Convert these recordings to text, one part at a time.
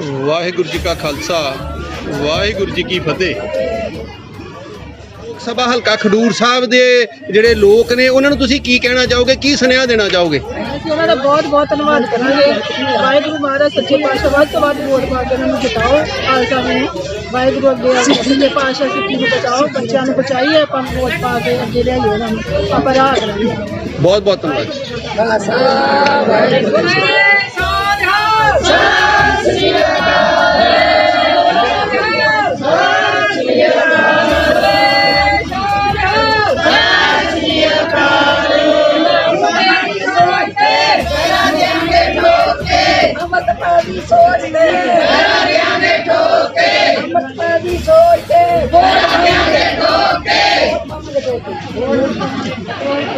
ਵਾਹਿਗੁਰੂ ਜੀ ਕਾ ਖਾਲਸਾ ਵਾਹਿਗੁਰੂ ਜੀ ਕੀ ਫਤਿਹ। ਲੋਕ ਸਭਾ ਹਲਕਾ ਖਡੂਰ ਸਾਹਿਬ ਦੇ ਜਿਹੜੇ ਲੋਕ ਨੇ ਉਹਨਾਂ ਨੂੰ ਤੁਸੀਂ ਕੀ ਕਹਿਣਾ ਚਾਹੋਗੇ ਕੀ ਸੁਨੇਹਾ ਦੇਣਾ ਚਾਹੋਗੇ? ਅਸੀਂ ਉਹਨਾਂ ਦਾ ਬਹੁਤ ਬਹੁਤ ਧੰਨਵਾਦ ਕਰਾਂਗੇ। ਵਾਹਿਗੁਰੂ ਮਹਾਰਾਜ ਸੱਚੇ ਪਾਤਸ਼ਾਹ ਵੱਧ ਤੋਂ ਵੱਧ ਵੋਟ ਪਾ ਕੇ ਉਹਨਾਂ ਨੂੰ ਜਿਤਾਓ ਖਾਲਸਾ ਨੂੰ। ਵਾਹਿਗੁਰੂ ਅੱਗੇ ਸੱਚੇ ਪਾਤਸ਼ਾਹ ਸਿੱਖੀ ਨੂੰ ਬਚਾਓ ਬੱਚਿਆਂ ਨੂੰ ਬਚਾਈਏ ਆਪਾਂ ਵੋਟ ਪਾ ਕੇ ਅੱਗੇ ਲਿਆਈਏ ਉਹਨਾਂ ਨੂੰ। ਆਪਾਂ ਰਾਹ ਕਰਾਂਗੇ। ਬਹੁਤ ਬਹੁਤ ਧੰਨਵਾਦ ਅਮਰਪਾਲੀ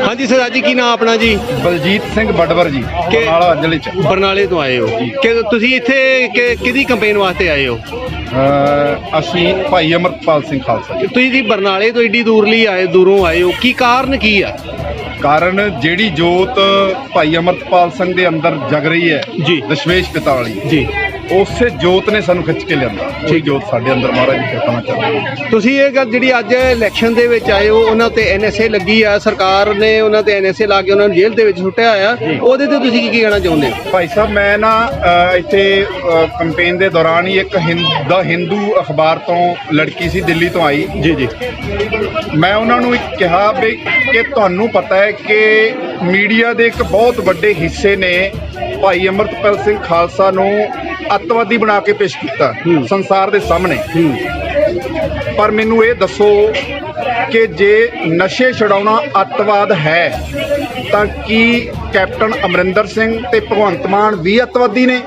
ਹਾਂਜੀ ਸਰਦਾਰ ਜੀ ਕੀ ਨਾਮ ਆਪਣਾ ਜੀ? ਬਲਜੀਤ ਸਿੰਘ ਬਡਵਰ ਜੀ ਕਿ- ਬਰਨਾਲਾ ਅੰਜਲੀ ਚ। ਬਰਨਾਲੇ ਤੋਂ ਆਏ ਹੋ। ਕਿ ਤੁਸੀਂ ਇੱਥੇ ਕਿ- ਕਿਹਦੀ ਕੰਪੇਨ ਵਾਸਤੇ ਆਏ ਹੋ? ਅਹ ਅਸੀਂ ਭਾਈ ਅਮਰਪਾਲ ਸਿੰਘ ਖਾਲਸਾ ਜੀ। ਤੁਸੀਂ ਜੀ ਬਰਨਾਲੇ ਤੋਂ ਏਡੀ ਦੂਰ ਲਈ ਆਏ ਦੂਰੋਂ ਆਏ ਹੋ। ਕੀ ਕਾਰਨ ਕੀ ਆ? ਕਾਰਨ ਜਿਹੜੀ ਜੋਤ ਭਾਈ ਅਮਰਪਾਲ ਸਿੰਘ ਦੇ ਅੰਦਰ ਜਗ ਰਹੀ ਹੈ ਜੀ। ਦਸ਼ਮੇਸ਼ ਪਿਤਾ ਵਾਲੀ ਜੀ। ਉਸੇ ਜੋਤ ਨੇ ਸਾਨੂੰ ਖਿੱਚ ਕੇ ਲਿਆਂਦਾ। ਠੀਕ ਜੋਤ ਸਾਡੇ ਅੰਦਰ ਮਹਾਰਾਜ ਦੀ ਕਿਰਪਾ ਨਾਲ ਚੱਲ ਤੁਸੀਂ ਇਹ ਗੱਲ ਜਿਹੜੀ ਅੱਜ ਇਲੈਕਸ਼ਨ ਦੇ ਵਿੱਚ ਆਏ ਹੋ ਉਹਨਾਂ ਤੇ ਐਨਐਸਏ ਲੱਗੀ ਆ ਸਰਕਾਰ ਨੇ ਉਹਨਾਂ ਤੇ ਐਨਐਸਏ ਲਾ ਕੇ ਉਹਨਾਂ ਨੂੰ ਜੇਲ੍ਹ ਦੇ ਵਿੱਚ ਸੁੱਟਿਆ ਆ। ਉਹਦੇ ਤੇ ਤੁਸੀਂ ਕੀ ਕੀ ਕਹਿਣਾ ਚਾਹੁੰਦੇ ਹੋ? ਭਾਈ ਸਾਹਿਬ ਮੈਂ ਨਾ ਇੱਥੇ ਕੰਪੇਨ ਦੇ ਦੌਰਾਨ ਹੀ ਇੱਕ ਹਿੰਦ ਦਾ ਹਿੰਦੂ ਅਖਬਾਰ ਤੋਂ ਲੜਕੀ ਸੀ ਦਿੱਲੀ ਤੋਂ ਆਈ। ਜੀ ਜੀ। ਮੈਂ ਉਹਨਾਂ ਨੂੰ ਕਿਹਾ ਵੀ ਕਿ ਤੁਹਾਨੂੰ ਪਤਾ ਹੈ ਕਿ ਮੀਡੀਆ ਦੇ ਇੱਕ ਬਹੁਤ ਵੱਡੇ ਹਿੱਸੇ ਨੇ ਭਾਈ ਅਮਰਤਪਾਲ ਸਿੰਘ ਖਾਲਸਾ ਨੂੰ ਅੱਤਵਾਦੀ ਬਣਾ ਕੇ ਪੇਸ਼ ਕੀਤਾ। ਸੰਸਾਰ ਦੇ ਸਾਹਮਣੇ। ਪਰ ਮੈਨੂੰ ਇਹ ਦੱਸੋ ਕਿ ਜੇ ਨਸ਼ੇ ਛਡਾਉਣਾ ਅੱਤਵਾਦ ਹੈ ਤਾਂ ਕੀ ਕੈਪਟਨ ਅਮਰਿੰਦਰ ਸਿੰਘ ਤੇ ਭਗਵੰਤ ਮਾਨ ਵੀ ਅੱਤਵਾਦੀ ਨੇ?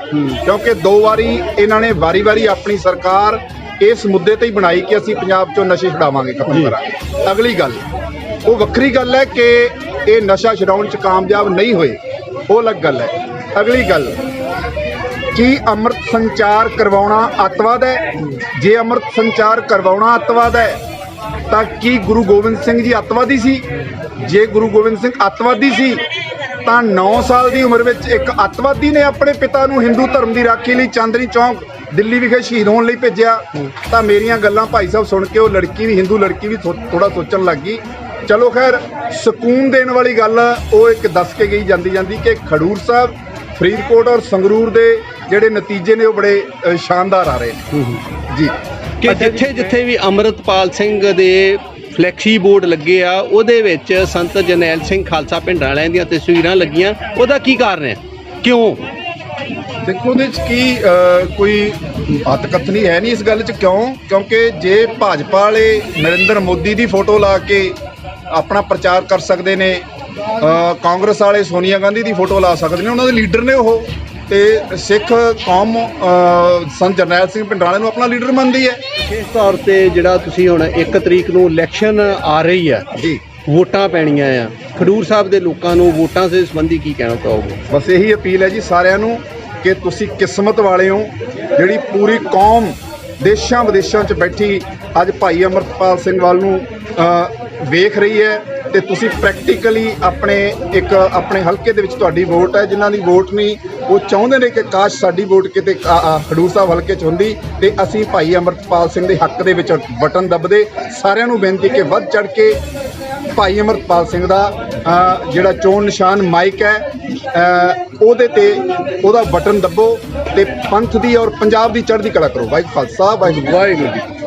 ਕਿਉਂਕਿ ਦੋ ਵਾਰੀ ਇਹਨਾਂ ਨੇ ਵਾਰੀ-ਵਾਰੀ ਆਪਣੀ ਸਰਕਾਰ ਇਸ ਮੁੱਦੇ ਤੇ ਹੀ ਬਣਾਈ ਕਿ ਅਸੀਂ ਪੰਜਾਬ ਚੋਂ ਨਸ਼ੇ ਛਡਾਵਾਂਗੇ ਖਤਮ ਕਰਾਂਗੇ। ਅਗਲੀ ਗੱਲ ਉਹ ਵੱਖਰੀ ਗੱਲ ਹੈ ਕਿ ਇਹ ਨਸ਼ਾ ਛਡਾਉਣ ਚ ਕਾਮਯਾਬ ਨਹੀਂ ਹੋਏ। ਉਹ ਅਲੱਗ ਗੱਲ ਹੈ। ਅਗਲੀ ਗੱਲ ਕੀ ਅੰਮ੍ਰਿਤ ਸੰਚਾਰ ਕਰਵਾਉਣਾ ਅੱਤਵਾਦ ਹੈ? ਜੇ ਅੰਮ੍ਰਿਤ ਸੰਚਾਰ ਕਰਵਾਉਣਾ ਅੱਤਵਾਦ ਹੈ, ਤਾਂ ਕੀ ਗੁਰੂ ਗੋਬਿੰਦ ਸਿੰਘ ਜੀ ਅੱਤਵਾਦੀ ਸੀ? ਜੇ ਗੁਰੂ ਗੋਬਿੰਦ ਸਿੰਘ ਅੱਤਵਾਦੀ ਸੀ, ਤਾਂ 9 ਸਾਲ ਦੀ ਉਮਰ ਵਿੱਚ ਇੱਕ ਅੱਤਵਾਦੀ ਨੇ ਆਪਣੇ ਪਿਤਾ ਨੂੰ ਹਿੰਦੂ ਧਰਮ ਦੀ ਰਾਖੀ ਲਈ ਚਾਂਦਨੀ ਚੌਂਕ, ਦਿੱਲੀ ਵਿਖੇ ਸ਼ਹੀਦ ਹੋਣ ਲਈ ਭੇਜਿਆ। ਤਾਂ ਮੇਰੀਆਂ ਗੱਲਾਂ ਭਾਈ ਸਾਹਿਬ ਸੁਣ ਕੇ ਉਹ ਲੜਕੀ ਵੀ, ਹਿੰਦੂ ਲੜਕੀ ਵੀ ਥੋੜਾ ਸੋਚਣ ਲੱਗ ਗਈ। ਚਲੋ ਖੈਰ, ਸਕੂਨ ਦੇਣ ਵਾਲੀ ਗੱਲ, ਉਹ ਇੱਕ ਦੱਸ ਕੇ ਗਈ ਜਾਂਦੀ ਜਾਂਦੀ ਕਿ ਖਡੂਰ ਸਾਹਿਬ, ਫਰੀਦਕੋਟ ਔਰ ਸੰਗਰੂਰ ਦੇ ਜਿਹੜੇ ਨਤੀਜੇ ਨੇ ਉਹ ਬੜੇ ਅ, ਸ਼ਾਨਦਾਰ ਆ ਰਹੇ ਨੇ। ਜੀ। ਕਿ ਜਿੱਥੇ ਜਿੱਥੇ ਵੀ ਅਮਰਤਪਾਲ ਸਿੰਘ ਦੇ ਫਲੈਕਸੀ ਬੋਰਡ ਲੱਗੇ ਆ ਉਹਦੇ ਵਿੱਚ ਸੰਤ ਜਰਨੈਲ ਸਿੰਘ ਖਾਲਸਾ ਪਿੰਡਾਂ ਵਾਲਿਆਂ ਦੀਆਂ ਤਸਵੀਰਾਂ ਲੱਗੀਆਂ। ਉਹਦਾ ਕੀ ਕਾਰਨ ਹੈ? ਕਿਉਂ? ਦੇਖੋ ਉਹਦੇ ਚ ਕੀ ਅ, ਕੋਈ ਹੱਥਕਥਨੀ ਹੈ ਨਹੀਂ ਇਸ ਗੱਲ ਚ। ਕਿਉਂ? ਕਿਉਂਕਿ ਜੇ ਭਾਜਪਾ ਵਾਲੇ ਨਰਿੰਦਰ ਮੋਦੀ ਦੀ ਫੋਟੋ ਲਾ ਕੇ ਆਪਣਾ ਪ੍ਰਚਾਰ ਕਰ ਸਕਦੇ ਨੇ ਅ, ਕਾਂਗਰਸ ਵਾਲੇ ਸੋਨੀਆ ਗਾਂਧੀ ਦੀ ਫੋਟੋ ਲਾ ਸਕਦੇ ਨੇ ਉਹਨਾਂ ਦੇ ਲੀਡਰ ਨੇ ਉਹ। ਤੇ ਸਿੱਖ ਕੌਮ ਸੰਤ ਜਰਨੈਲ ਸਿੰਘ ਪਿੰਡਰਾਲੇ ਨੂੰ ਆਪਣਾ ਲੀਡਰ ਮੰਨਦੀ ਹੈ। ਇਸ ਤੌਰ ਤੇ ਜਿਹੜਾ ਤੁਸੀਂ ਹੁਣ 1 ਤਰੀਕ ਨੂੰ ਇਲੈਕਸ਼ਨ ਆ ਰਹੀ ਆ ਜੀ। ਵੋਟਾਂ ਪੈਣੀਆਂ ਆ। ਖਡੂਰ ਸਾਹਿਬ ਦੇ ਲੋਕਾਂ ਨੂੰ ਵੋਟਾਂ ਦੇ ਸੰਬੰਧੀ ਕੀ ਕਹਿਣਾ ਚਾਹੋਗੇ? ਬਸ ਇਹੀ ਅਪੀਲ ਹੈ ਜੀ ਸਾਰਿਆਂ ਨੂੰ ਕਿ ਤੁਸੀਂ ਕਿਸਮਤ ਵਾਲੇ ਹੋ ਜਿਹੜੀ ਪੂਰੀ ਕੌਮ ਦੇਸ਼ਾਂ ਵਿਦੇਸ਼ਾਂ 'ਚ ਬੈਠੀ ਅੱਜ ਭਾਈ ਅਮਰਪਾਲ ਸਿੰਘ ਵੱਲ ਨੂੰ ਵੇਖ ਰਹੀ ਹੈ। ਤੇ ਤੁਸੀਂ ਪ੍ਰੈਕਟੀਕਲੀ ਆਪਣੇ ਇੱਕ ਆਪਣੇ ਹਲਕੇ ਦੇ ਵਿੱਚ ਤੁਹਾਡੀ ਵੋਟ ਹੈ ਜਿਨ੍ਹਾਂ ਦੀ ਵੋਟ ਨਹੀਂ ਉਹ ਚਾਹੁੰਦੇ ਨੇ ਕਿ ਕਾਸ਼ ਸਾਡੀ ਵੋਟ ਕਿਤੇ ਅ, ਖਡੂਰ ਸਾਹਿਬ ਹਲਕੇ 'ਚ ਹੁੰਦੀ ਤੇ ਅਸੀਂ ਭਾਈ ਅਮਰਪਾਲ ਸਿੰਘ ਦੇ ਹੱਕ ਦੇ ਵਿੱਚ ਬਟਨ ਦਬਦੇ। ਸਾਰਿਆਂ ਨੂੰ ਬੇਨਤੀ ਕਿ ਵੱਧ ਚੜ ਕੇ ਭਾਈ ਅਮਰਪਾਲ ਸਿੰਘ ਦਾ ਜਿਹੜਾ ਚੋਣ ਨਿਸ਼ਾਨ ਮਾਈਕ ਹੈ ਉਹਦੇ ਤੇ ਉਹਦਾ ਬਟਨ ਦੱਬੋ ਤੇ ਪੰਥ ਦੀ ਔਰ ਪੰਜਾਬ ਦੀ ਚੜ੍ਹਦੀ ਕਲਾ ਕਰੋ। ਵਾਹਿਗੁਰੂ ਖਾਲਸਾ ਵਾਹਿਗੁਰੂ ਵਾਹਿਗੁਰੂ ਜੀ